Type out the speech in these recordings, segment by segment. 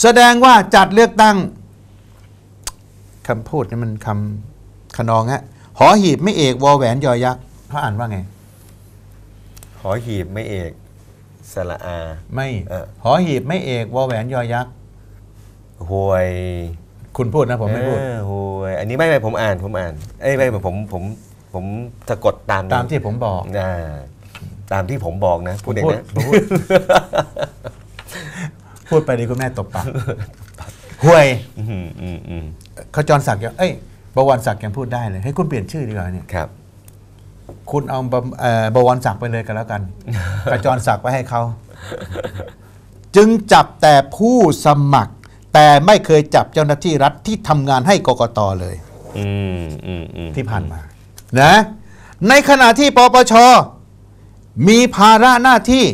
แสดงว่าจัดเลือกตั้งคำพูดนี่มันคำขนองฮะหอหีบไม่เอกวอแหวนยอยักษ์เขาอ่านว่าไง หอหีบไม่เอกสระอา ไม่เออ หอหีบไม่เอกวอแหวนยอยักษ์หวยคุณพูดนะผมไม่พูด เออหวย อันนี้ไม่ไม่ผมอ่านผมอ่าน เอ้ยไม่ผมผมผมผมสะกดตามตามที่ผมบอกอ่าตามที่ผมบอกนะพูดเองพูดนะ ผมพูด พูดไปดีคุณแม่ตบปากห่วยอืมอืมอืมขจรศักดิ์ยังเอ้ยบวรศักดิ์ยังพูดได้เลยให้คุณเปลี่ยนชื่อดีกว่าเนี่ยครับ คุณเอาบเอ่อบวรศักดิ์ไปเลยกันแล้วกันขจรศักดิ์ไปให้เขาจึงจับแต่ผู้สมัคร แต่ไม่เคยจับเจ้าหน้าที่รัฐที่ทำงานให้กกตเลยอืมอืมอืมที่ผ่านมา นะ ในขณะที่ปปชมีภาระหน้าที่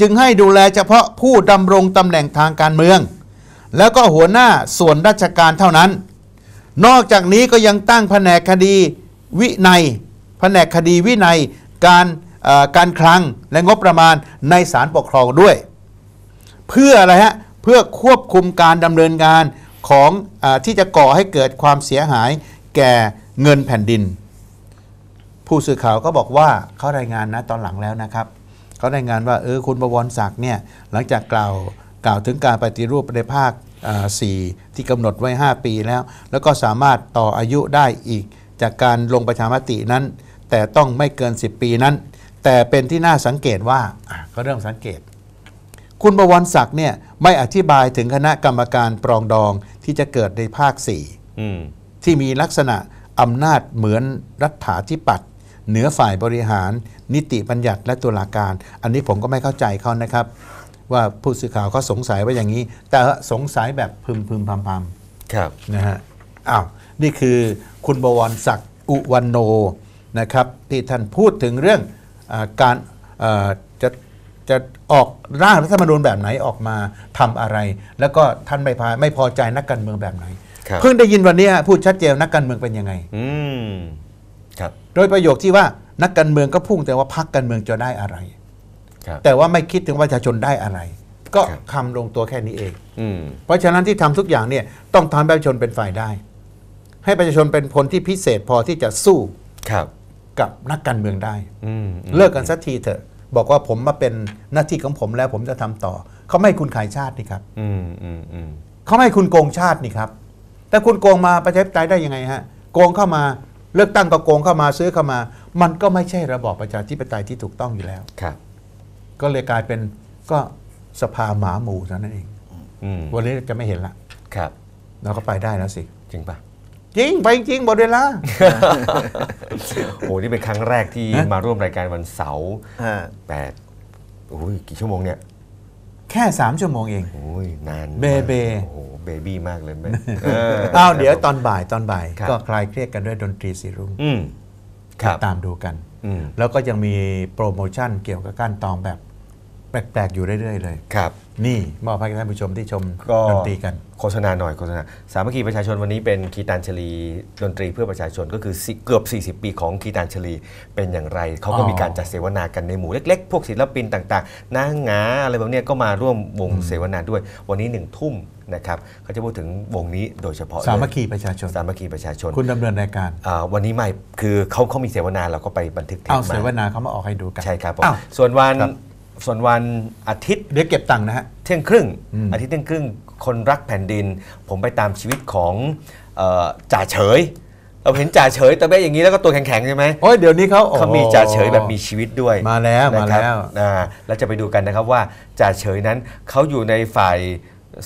จึงให้ดูแลเฉพาะผู้ดำรงตำแหน่งทางการเมือง แล้วก็หัวหน้าส่วนราชการเท่านั้น นอกจากนี้ก็ยังตั้งแผนกคดีวินัยแผนกคดีวินัยการการคลังและงบประมาณในศาลปกครองด้วย เพื่ออะไรฮะเพื่อควบคุมการดำเนินงานของอที่จะก่อให้เกิดความเสียหายแก่เงินแผ่นดิน ผู้สื่อข่าวก็บอกว่าเขารายงานนะตอนหลังแล้วนะครับ เขารายงานว่าเออคุณบวรศักดิ์เนี่ยหลังจากกล่าวกล่าวถึงการปฏิรูปในภาคอ่าสี่ที่กำหนดไว้ 5 ปีแล้ว แล้วก็สามารถต่ออายุได้อีก จากการลงประชามตินั้น แต่ต้องไม่เกิน 10 ปีนั้น แต่เป็นที่น่าสังเกตว่าอะก็เริ่มสังเกต คุณบวรศักดิ์เนี่ยไม่อธิบายถึงคณะกรรมการปรองดองที่จะเกิดในภาค4อืมที่มีลักษณะอำนาจเหมือนรัฐาธิปัตย์ เหนือฝ่ายบริหาร นิติบัญญัติและตุลาการ อันนี้ผมก็ไม่เข้าใจเขานะครับ ว่าผู้สื่อข่าวเขาสงสัยว่าอย่างนี้ แต่สงสัยแบบพึมพึมพำพำครับนะฮะอ้าวนี่คือคุณบวรศักดิ์อุวันโนนะครับที่ท่านพูดถึงเรื่องอาการเอ่อจะจะออกร่างรัฐธรรมนูญแบบไหนออกมาทำอะไร แล้วก็ท่านไม่พาไม่พอใจนักการเมืองแบบไหนครับเพิ่งได้ยินวันนี้ฮะพูดชัดเจนนักการเมืองเป็นยังไงอืมครับ โดยประโยคที่ว่านักการเมืองก็พุ่งแต่ว่าพรรคการเมืองจะได้อะไรครับแต่ว่าไม่คิดถึงประชาชนได้อะไร ก็ครับคำลงตัวแค่นี้เองอืมเพราะฉะนั้นที่ทำทุกอย่างเนี่ยต้องทำให้ประชาชนเป็นฝ่ายได้ ให้ประชาชนเป็นคนที่พิเศษพอที่จะสู้ครับกับนักการเมืองได้อืมเลิกกันสักทีเถอะ บอกว่าผมมาเป็นหน้าที่ของผมแล้วผมจะทำต่อ เขาไม่ให้คุณขายชาตินี่ครับอืมอืมอืมเขาไม่ให้คุณโกงชาตินี่ครับ แต่คุณโกงมาประชาธิปไตยได้ยังไงฮะ โกงเข้ามา เลือกตั้งก็โกงเข้ามาซื้อเข้ามา มันก็ไม่ใช่ระบอบประชาธิปไตยที่ถูกต้องอยู่แล้ว ครับ ก็เลยกลายเป็นก็สภาหมาหมู่เท่านั้นเอง อืมวันนี้จะไม่เห็นละครับ เราก็ไปได้แล้วสิ จริงปะจริง ไปจริงหมดเวลา โอ้นี่เป็นครั้งแรกที่ฮะมาร่วมรายการวันเสาร์อ่าแปดโอ้ยกี่ชั่วโมงเนี่ยแค่สามชั่วโมงเอง โอ้ยนานเบเบโอ้โหเบบี้มากเลยเบอ้าวเดี๋ยวตอนบ่ายตอนบ่าย ครับ ก็คลายเครียดกันด้วยดนตรีสีรุ่งอืมครับ ตามดูกัน อืม แล้วก็ยังมีโปรโมชั่นเกี่ยวกับการตองแบบแปลกๆ อยู่เรื่อย ๆ เลย ครับ นี่มอบให้ท่านผู้ชมที่ชมก็ดนตรีกันโฆษณาหน่อยโฆษณาสามัคคีประชาชนวันนี้เป็นคีตานชลีดนตรีเพื่อประชาชนก็คือสิเกือบ 40 ปีของคีตานชลีเป็นอย่างไร เขาก็อ๋อมีการจัดเสวนากันในหมู่เล็ก ๆ พวกศิลปินต่างๆนางงาอะไรแบบเนี้ยก็มาร่วมวงเสวนาด้วย วันนี้หนึ่งทุ่มนะครับเขาจะพูดถึงวงนี้โดยเฉพาะเลยสามัคคีประชาชนสามัคคีประชาชน คุณดำเนินรายการอ่าวันนี้ไม่คือเขาเขามีเสวนาเราก็ไปบันทึกเทปเอามาเสวนาเขามาออกให้ดูกันใช่ครับผมอ้าวส่วนวันครับ ส่วนวันอาทิตย์ เดี๋ยวเก็บตังค์นะฮะ เที่ยงครึ่งอืมอาทิตย์เที่ยงครึ่ง คนรักแผ่นดิน ผมไปตามชีวิตของเอ่อจ่าเฉย เราเห็นจ่าเฉยแต่แบบอย่างนี้แล้วก็ตัวแข็งๆใช่ไหมโอ้ยเดี๋ยวนี้เขาโอ้เขามีจ่าเฉยแบบมีชีวิตด้วยมาแล้วนะครับมาแล้วอ่าแล้วจะไปดูกันนะครับว่าจ่าเฉยนั้นเขาอยู่ในฝ่าย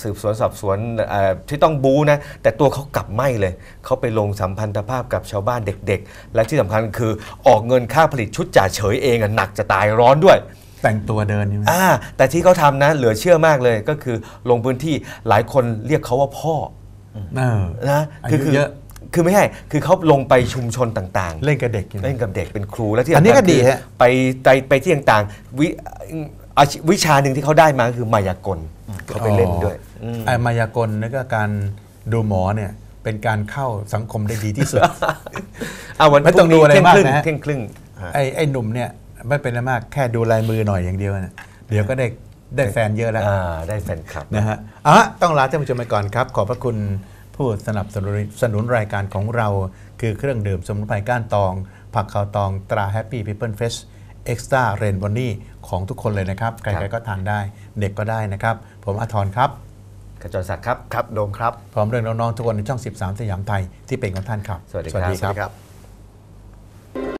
สืบสวนสอบสวนเอ่อที่ต้องบูนะ แต่ตัวเขากลับไม่เลย เขาไปลงสัมพันธภาพกับชาวบ้านเด็กๆ และที่สำคัญคือออกเงินค่าผลิตชุดจ่าเฉยเองอะหนักจะตายร้อนด้วย แต่งตัวเดินใช่ไหมอ่าแต่ที่เขาทำนะเหลือเชื่อมากเลยก็คือลงพื้นที่หลายคนเรียกเขาว่าพ่อเออนะอายุคืเยอะ คือไม่ใช่คือเขาลงไปชุมชนต่างเล่นกับเด็กอยู่ๆเล่นกับเด็กเป็นครูและที่อันนี้สำคัญก็ดีคือฮะไปไปไปที่ต่างๆวิอาชีพวิชาหนึ่งที่เขาได้มาคือมายากลเขาไปเล่นด้วยมไอ้มายากลนี่ก็การดูหมอเนี่ยเป็นการเข้าสังคมได้ดีที่สุดเอาวันไม่ต้องดูอะไรเที่ยงมากครึ่งนะฮะเที่ยงครึ่ง ไอ้ไอ้หนุ่มเนี่ย ไม่เป็นอะไรมากแค่ดูลายมือหน่อยอย่างเดียวนะเดี๋ยวก็ได้ได้แฟนเยอะแล้วอ่าได้แฟนคลับนะฮะอะต้องลาท่านผู้ชมไปก่อนครับ ขอบพระคุณผู้สนับสนุนสนุนรายการของเรา คือเครื่องดื่มสมุนไพรก้านตอง ผักขาวตองตรา Happy People Fresh Extra Rain b o n n y ของทุกคนเลยนะครับ ใคครัรบๆก็ทานได้ เด็กก็ได้นะครับ ผมอาทรครับขจรศักดิ์ครับ ครับ โดมครับ พร้อมเรื่องน้องๆทุกคนในช่อง 13 สยามไทยที่เป็นของท่านครับ สวัสดีครับครับ